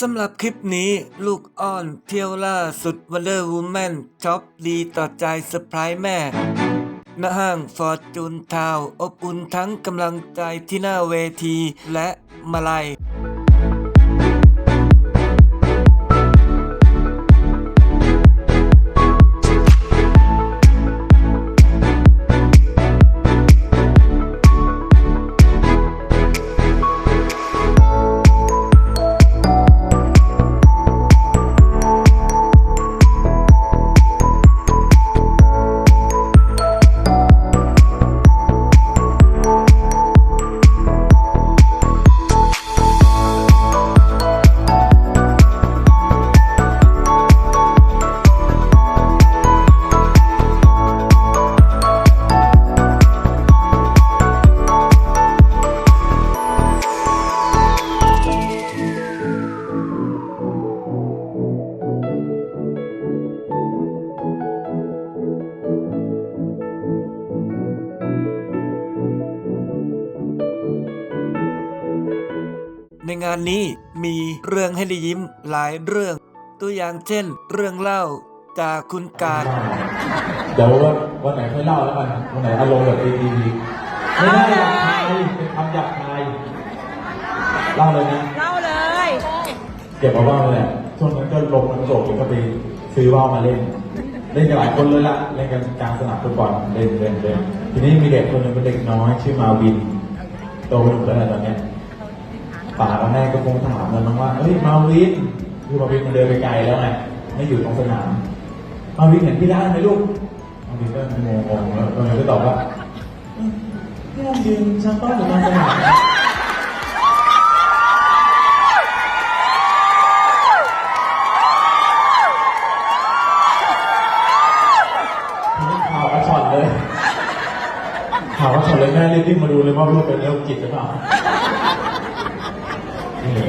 สำหรับคลิปนี้ลูกอ้อนเที่ยวล่าสุดวันเดอร์วูแมนช็อปดีต่อใจเซอร์ไพรส์แม่ณห้างฟอร์จูนทาวอบอุ่นทั้งกำลังใจที่หน้าเวทีและมาลัย ในงานนี้มีเรื่องให้ได้ยิ้มหลายเรื่อง ตัวอย่างเช่น เรื่องเล่าจากคุณการ เดี๋ยววันวันไหนค่อยเล่าแล้วกันวันไหนอารมณ์แบบดีๆไม่ได้หยาบคายเป็นคำหยาบคายเล่าเลยนะเล่าเลย เก็บมาบ้างเลยแหละช่วงนั้นก็ลงมันโศกก็ไปซื้อว่าวมาเล่น เล่นกันหลายคนเลยละเล่นกันกลางสนามฟุตบอลเล่นเล่นเล่นทีนี้มีเด็กคนหนึงเป็นเด็กน้อยชื่อมาวินโตเป็นหนุ่มแล้วแหละตอนเนี้ย ป่ากับแม่ก็คงถามมันมั้งว่าเฮ้ยมาวินคือมาวินมันเดินไปไกลแล้วไงไม่อยู่ตรงสนาม มาวินเห็นพี่ด้ไหมลูกมาวินก็งงๆแล้วมันก็ตอบว่าเอ้ยพี่ได้ยืนชั้นต้นหรือมาสนามทีนี้ข่าวกระชอนเลยข่าวกระชอนเลยแม่รีบมาดูเลยว่าลูกเป็นโรคจิตหรือเปล่า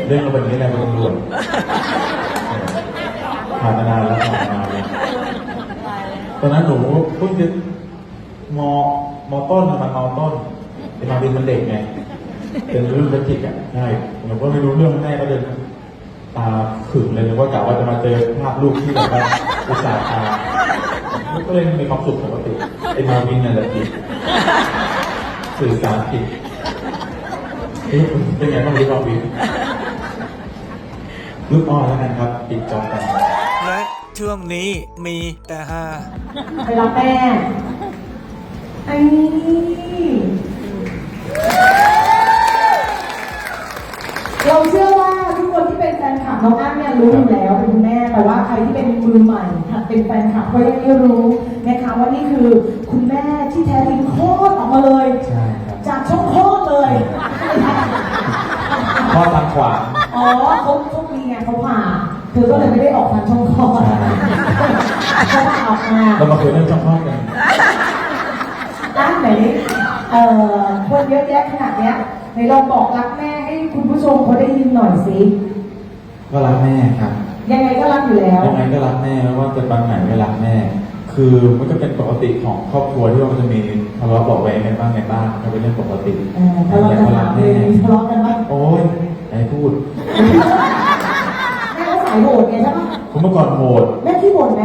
เรื่องเราเป็นย่างนี้แหละเป็นตำรวจผ่านมานานแล้วผ่านมานานแล้วตอนนั้นหนูเพิ่งจะมอมอต้นนมันมต้นไอ้มาบินมันเด็กไงเป็นเรื่องเล็กจิตอะใช่หนูก็ไม่รู้เรื่องแม่ก็เดินตาขึงเลยนึกว่ากะว่าจะมาเจอภาพลูกที่แบบว่าอุตส่าห์ตาก็เลยมีความสุขปกติไอ้มาวินนั่นแหละผิดสื่อสารผิดเอ๊ะเป็นไงบ้างลูกมาวิน ลูกอ้อแล้วกันครับปิดจอกันและช่วงนี้มีแต่ฮาไปรับแม่ไอ้เราเชื่อว่าทุกคนที่เป็นแฟนคลับน้องอ้ำเนี่ยรู้อยู่แล้วเป็นคุณแม่ แต่ว่าใครที่เป็นมือใหม่หัดเป็นแฟนคลับก็ยังไม่รู้นะคะว่านี่คือคุณแม่ที่แท้จริงโคตรออกมาเลยใช่ครับจากช่องโคตรเลยพ่อทางขวา อ๋อเขาโชคดีไงเขาผ่าเธอก็เลยไม่ได้ออกทางช่องคลอดใช่เขาผ่าออกมาเรามาคุยเรื่องช่องคลอดกันร้านไหนเอ่อคนเยอะแยะขนาดเนี้ยไหนลองบอกรักแม่ให้คุณผู้ชมเขาได้ยินหน่อยสิก็รักแม่ครับ ยังไงก็รักอยู่แล้วยังไงก็รักแม่ไม่ว่าจะบางไหนไม่รักแม่ คือมันก็เป็นปกติของครอบครัวที่ว่ามันจะมีทะเลาะเบาะแว้งกันบ้างในบ้านก็เป็นเรื่องปกติเออทะเลาะกันแต่ก็ถารัมกเลแม่ยทะเลาะกันไหมโอ้ย ไอ้พูด แม่เขาสายโหดไงใช่ปะผมเมื่อก่อนโหดแม่ขี้บ่นไหม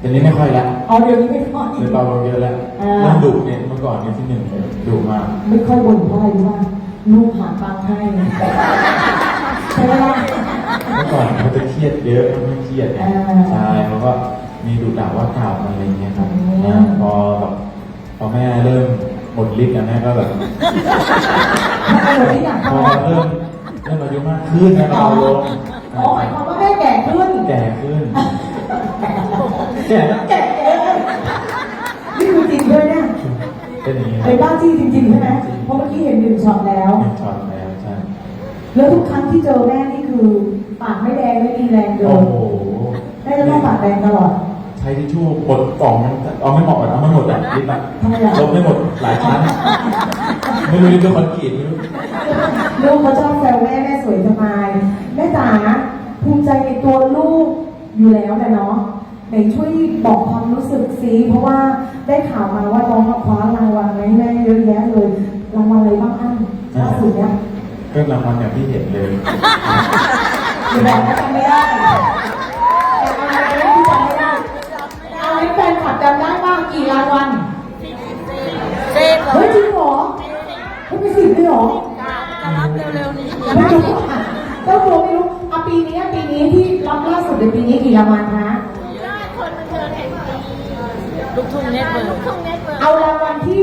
เดี๋ยวนี้ไม่ค่อยละอ๋อเดี๋ยวนี้ไม่ค่อย เดี๋ยวเบาลงเยอะแล้วอ่า เรื่องดุเนี่ยเมื่อก่อนเนี่ยที่หนึ่งเลยดุมากไม่ค่อยบ่นเพราะอะไรรู้ป่ะลูกหาตังค์ให้ใช่ไหมล่ะ เมื่อก่อนเขาจะเครียดเยอะเขาไม่เครียดไงอ่าใช่เขาก็มีดุด่าว่ากล่าวมาอะไรอย่างเงี้ยครับอืม นะพอแบบพอแม่เริ่มหมดฤทธิ์นะแม่ก็แบบเออที่อยากพทำออะไรเริ่มเริ่มอายุมากขึ้นนะเบาลงอ๋อหมายความว่าแม่แก่ขึ้น แก่ขึ้นแก่แล้วแก่เองนี่คือจริงด้วยเนี่ยเป็นอย่างนี้ไอ้บ้าจี้จริงๆใช่ไหมเพราะเมื่อกี้เห็นหนึ่งช็อตแล้วเป็นช็อตแล้วใช่แล้วทุกครั้งที่เจอแม่นี่คือ ปากไม่แดงไม่มีแรงเดิโอ้นโหแม่จะต้องปากแดงตลอด ใช้ทิชชู่กดกล่องมันเอาไม่หมดเอาไม่หมดอะลิฟต์อะทำไมอะลบไม่หมดหลายชั้น ไม่รู้ลิฟต์เป็นคอนกรีตไม่รู้ลูกเขาชอบแซวแม่แม่สวยสบายแม่จ๋าภูมิใจในตัวลูกอยู่แล้วแหละเนาะไหนช่วยบอกความรู้สึกซิเพราะว่าได้ข่าวมาว่าน้องมาคว้ารางวัลไว้แม่เยอะแยะเลยรางวัลอะไรบ้างอ้ำล่าสุดเนี่ยก็รางวัลอย่างที่เห็นเลย อย่าบอกว่าจำไม่ได้ รับล่าสุดในปีนี้กี่รางวัลคะลูกทุ่งเน็ตเวิร์กลูกทุ่งเน็ตเวิร์กเอารางวัลที่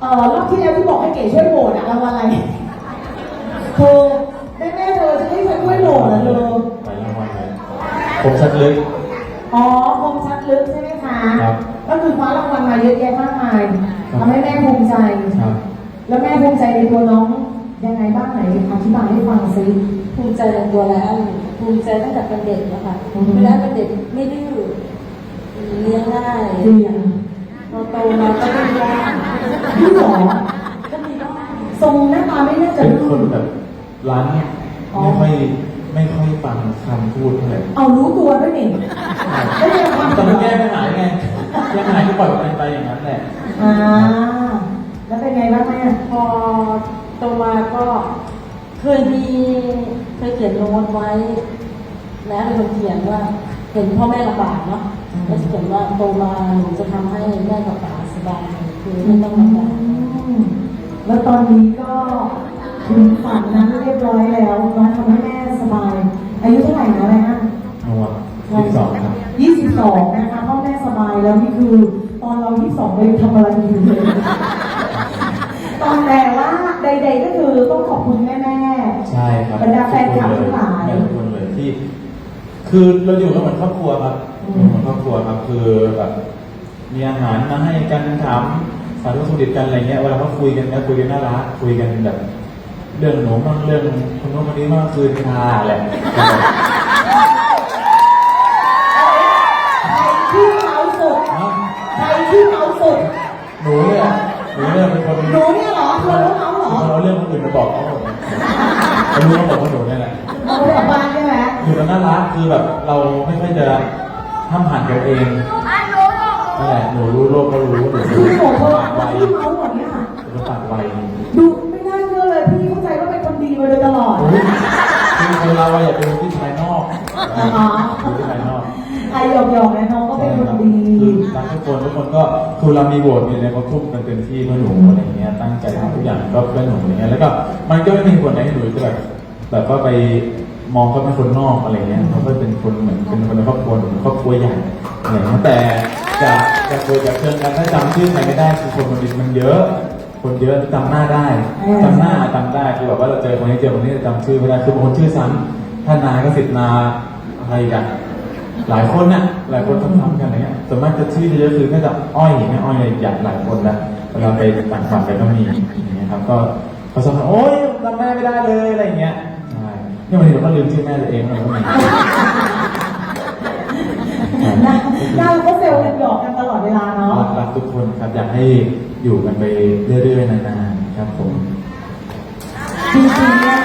เอ่อรอบที่แล้วที่บอกให้เก๋ช่วยโหวตอะรางวัลอะไรเธอแม่แม่ๆเธอจะให้ฉันช่วยโหวตเหรอเธอหลายรางวัลเลยผมชัดลึกอ๋อคมชัดลึกใช่ไหมคะครับก็คือคว้ารางวัลมาเยอะแยะมากมายครับทำให้แม่ภูมิใจ ครับ แล้วแม่ภูมิใจในตัวน้องยังไงบ้างไหนอธิบายให้ฟังซิภูมิใจในตัวแล้ว ภูมิใจตั้งแต่เป็นเด็กแล้วค่ะอือฮึเวลาเป็นเด็กไม่ดื้อเลี้ยงง่ายจริงพอโตมาก็ดื้อบ้างพี่หรอก็มีบ้างทรงหน้าตาไม่น่าจะเป็นดื้คนอแบบร้านอ๋อไม่ค่อยไม่ค่อยฟังคำพูดเท่าไหร่เอารู้ตัวด้วยนี่ไม่ได้ความแต่มันแก้ไม่หายไงแก้ไม่หายก็ปล่อยมันไปอย่างนั้นแหละอ่าแล้วเป็นไงบ้างแม่พอโตมาก็ เคยมีเคยเขียนโน้ตไว้ แล้วเป็นคนเขียนว่าเห็นพ่อแม่ลำบากเนาะแล้วเขียนว่าโตมาหนูจะทำให้แม่กับป๋าสบายคือไม่ต้องลำบากอืมแล้วตอนนี้ก็ถึงฝันนั้นเรียบร้อยแล้วน้องทำให้แม่สบาย อายุเท่าไหร่นะแม่เอาวะที่สองครับยี่สิบสองนะคะพ่อแม่สบายแล้วนี่คือ ตอนเรายี่สิบสองเรายังทำอะไรอยู่เลย ตอนแต่ว่าใดๆก็คือต้องขอบคุณแม่ใช่ครับบรรดาแฟนคลับทั้งหลายแม่ทุกคนเลยที่ คือเราอยู่กันเหมือนครอบครัวครับอืมอยู่เหมือนครอบครัวครับคือแบบมีอาหารมาให้กันถามสารทุกข์สุขดิบกันอะไรเงี้ยเวลาเขาคุยกันก็คุยกันน่ารักคุยกันแบบ เรื่องหนูบ้างเรื่องคนโน้นคนนี้บ้างคืนคาแหละๆใครที่เมาสุดเนาะใครที่เมาสุด หนูเนี่ย หนูเนี่ยเป็นคนหนูเนี่ยเหรอเธอรู้เมาเหรอเราเรื่องคนอื่นมาบอกเขาหมดเลยเขารู้เขาบอกว่าหนูเนี่ยแหละเอาไปจากบ้านใช่ไหมอยู่กันน่ารักคือแบบเราไม่ค่อยจะห้ามหันกันเองนั่นแหละหนูรู้โลกก็รู้หนูคืรู้อหนูเธอปากไวที่เมาหมดเนี่ยหนูปากไวดูไม่น่าเชื่อเลยพี่เข้าใจว่าเป็นคนดีมาโดยตลอดโอ้ยคือคนเราอะอย่าไปดูที่ภายนอกอ๋อดูที่ภายนอกไอหยอกๆนะน้องก็เป็นคนดี คือรักทุกคนทุกคนก็คือเรามีโหวตมีอะไรก็ทุ่มกันเต็มที่เพื่อหนูอะไรเงี้ยตั้งใจทำทุกอย่างก็เพื่อหนูอะไรเงี้ยแล้วก็มันก็ไม่มีคนไหนให้หนูจะแบบแบบว่าไปมองเขาเป็นคนนอกอะไรเงี้ยเขาก็เป็นคนเหมือนเป็นคนในครอบครัวหนูเป็นครอบครัวใหญ่อะไรเงี้ยแต่จะจะคุยจะเชิญกันถ้าจำชื่อใครไม่ได้คือคนมันมันเยอะ คนเยอะจำหน้าได้จำหน้าจำได้คือแบบว่าเราเจอคนนี้เจอคนนี้จำชื่อไม่ได้คือบางคนชื่อซ้ำถ้านาก็สิทนาอะไรกัน หลายคนน่ะหลายคนทำทำกันอะไรเงี้ยส่วนมากจะชื่อเยอะๆคือก็จะอ้อยอย่างเงี้ยอ้อยใหญ่หลายคนแล้วเวลาไปต่างฝั่งไปก็มีอย่างเงี้ยครับก็เขาชอบโอ๊ยจำแม่ไม่ได้เลยอะไรเงี้ยใช่นี่บางทีเราก็ลืมชื่อแม่ตัวเองเราก็มีนะเราก็เซลล์กันหยอกกันตลอดเวลาเนาะรักรักทุกคนครับอยากให้อยู่กันไปเรื่อยๆนานๆครับผมจริงๆเนี่ย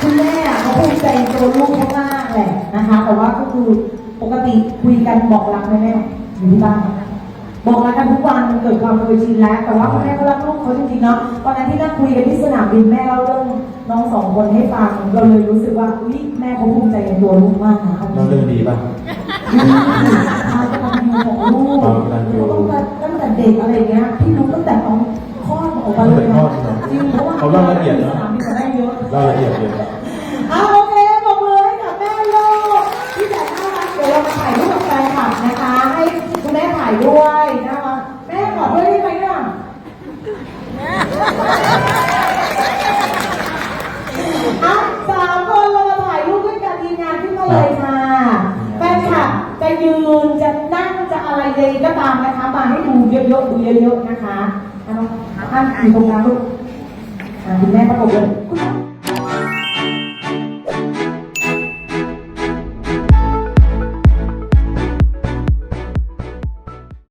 คุณแม่เขาภูมิใจในตัวลูกมากๆแหละนะคะ แต่ว่าก็คือ ปกติคุยกันบอกรักไหมแม่อยู่ที่บ้านบอกรักกันทุกวันมันเกิดความเคยชินแล้ว แต่ว่าคุณแม่ก็รักลูกเขาจริงๆเนาะตอนนั้นที่นั่งคุยกันที่สนามบินแม่เล่าเรื่องน้องสองคนให้ฟังก็เลยรู้สึกว่าอุ้ยแม่เขาภูมิใจในตัวลูกมากนะเราเรื่องดีป่ะความกตัญญูของลูกความกตัญญูตั้งแต่ตั้งแต่เด็กอะไรเงี้ยพี่รู้ตั้งแต่น้องคลอดออกมาเลยนะจริงเพราะว่าเขาเล่าละเอียดเนอะสนามบินจะได้เยอะเล่าละเอียดเลย เอาโอเคปรบมือให้กับแม่ลูกที่แสนน่ารักเดี๋ยวเรามาถ่ายรูปกับแฟนคลับนะคะ ให้คุณแม่ถ่ายด้วยนะคะแม่ขอด้วยได้ไหมอะอะสามคนเรามาถ่ายรูปด้วยกันทีมงานขึ้นมาเลยค่ะ แฟนคลับจะยืนจะนั่งจะอะไรเลย ก็ตามนะคะ มาให้ดูเยอะๆดูเยอะๆนะคะท่านอยู่ตรงกลางลูกคุณแม่ประกบเลยคุณ